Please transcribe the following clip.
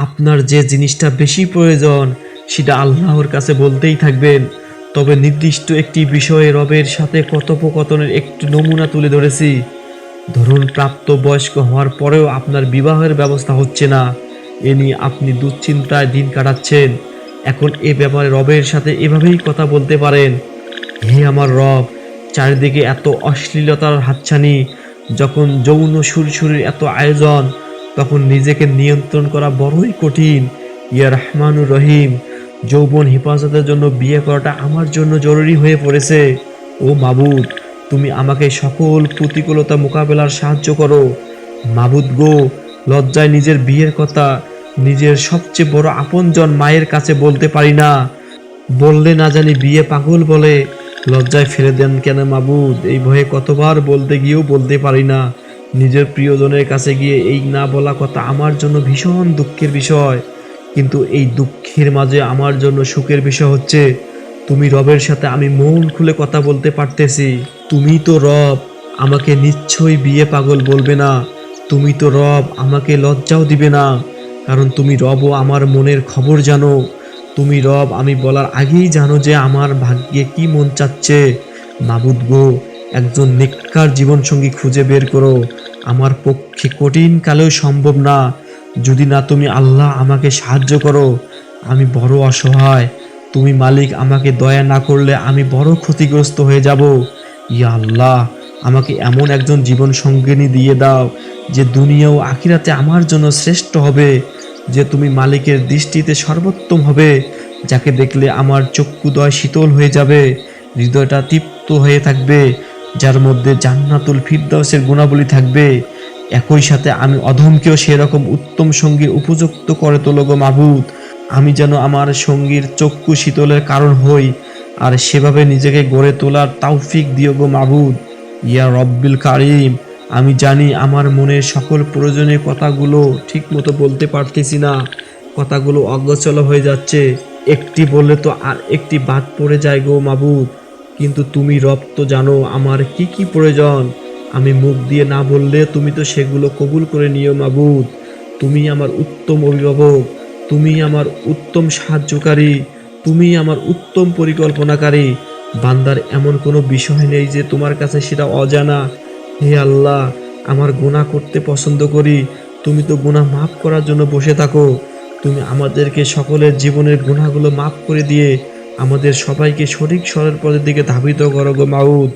আপনার যে জিনিসটা বেশি প্রয়োজন, সেটা আল্লাহর কাছে বলতেই থাকবেন। তবে নির্দিষ্ট একটি বিষয়ে রবের সাথে কথোপকথনের একটি নমুনা তুলে ধরেছি। ধরুন, প্রাপ্ত বয়স্ক হওয়ার পরেও আপনার বিবাহের ব্যবস্থা হচ্ছে না। এ নিয়ে আপনি দুশ্চিন্তায় দিন কাটাচ্ছেন। এখন এ ব্যাপারে রবের সাথে এভাবেই কথা বলতে পারেন। হে আমার রব, চারিদিকে এত অশ্লীলতার হাতছানি, যখন যৌন সুরসুরির এত আয়োজন তখন নিজেকে নিয়ন্ত্রণ করা বড়ই কঠিন। ইয়া রহমানুর রহিম, যৌবন হেফাজতের জন্য বিয়ে করাটা আমার জন্য জরুরি হয়ে পড়েছে। ও মাবুদ, তুমি আমাকে সকল প্রতিকূলতা মোকাবেলার সাহায্য করো। মাবুদ গো, লজ্জায় নিজের বিয়ের কথা নিজের সবচেয়ে বড় আপনজন মায়ের কাছে বলতে পারি না। বললে না জানি বিয়ে পাগল বলে। লজ্জায় ফেলে দেন কেন মাবুদ? এই ভয়ে কতবার বলতে গিয়েও বলতে পারি না। নিজের প্রিয়জনের কাছে গিয়ে এই না বলা কথা আমার জন্য ভীষণ দুঃখের বিষয়। কিন্তু এই দুঃখের মাঝে আমার জন্য সুখের বিষয় হচ্ছে, তুমি রবের সাথে আমি মন খুলে কথা বলতে পারতেছি। তুমি তো রব, আমাকে নিশ্চয়ই বিয়ে পাগল বলবে না। তুমি তো রব, আমাকে লজ্জাও দিবে না। কারণ তুমি রব আমার মনের খবর জানো। তুমি রব, আমি বলার আগেই জানো যে আমার ভাগ্যে কি মন চাচ্ছে। মাবুদ গো একজন নেককার জীবনসঙ্গী খুঁজে বের করো। আমার পক্ষে কঠিন কালেও সম্ভব না। যদি না তুমি আল্লাহ আমাকে সাহায্য করো, আমি বড় অসহায়। তুমি মালিক, আমাকে দয়া না করলে আমি বড় ক্ষতিগ্রস্ত হয়ে যাব। ইয়া আল্লাহ, আমাকে এমন একজন জীবন সঙ্গিনী দিয়ে দাও, যে দুনিয়া ও আখিরাতে আমার জন্য শ্রেষ্ঠ হবে, যে তুমি মালিকের দৃষ্টিতে সর্বোত্তম হবে, যাকে দেখলে আমার চক্ষুদয় শীতল হয়ে যাবে, হৃদয়টা তৃপ্ত হয়ে থাকবে। যার মধ্যে জান্নাতুল ফিরদাউসের গুণাবলী থাকবে, একই সাথে আমি অধমকেও সেরকম উত্তম সঙ্গীর উপযুক্ত করে তোলো গো মাবুদ। আমি যেন আমার সঙ্গীর চক্ষু শীতলের কারণ হই, আর সেভাবে নিজেকে গড়ে তোলার তাওফিক দিও গো মাবুদ। ইয়া রব্বিল কারিম, আমি জানি আমার মনের সকল প্রয়োজনীয় কথাগুলো ঠিক মতো বলতে পারতেছি না। কথাগুলো অগোচল হয়ে যাচ্ছে। একটি বললে তো আর একটি বাদ পড়ে যায় গো মাবুদ। কিন্তু তুমি রব তো জানো আমার কি কি প্রয়োজন। আমি মুখ দিয়ে না বললে তুমি তো সেগুলো কবুল করে নিও মাবুদ। তুমি আমার উত্তম অভিভাবক, তুমি আমার উত্তম সাহায্যকারী, তুমি আমার উত্তম পরিকল্পনাকারী। বান্দার এমন কোনো বিষয় নেই যে তোমার কাছে সেটা অজানা। হে আল্লাহ, আমার গুনাহ করতে পছন্দ করি। তুমি তো গুনাহ মাফ করার জন্য বসে থাকো। তুমি আমাদেরকে সকলের জীবনের গুণাগুলো মাফ করে দিয়ে আমাদের সবাইকে সঠিক সরের পথের দিকে ধাবিত করো গো মাউদ।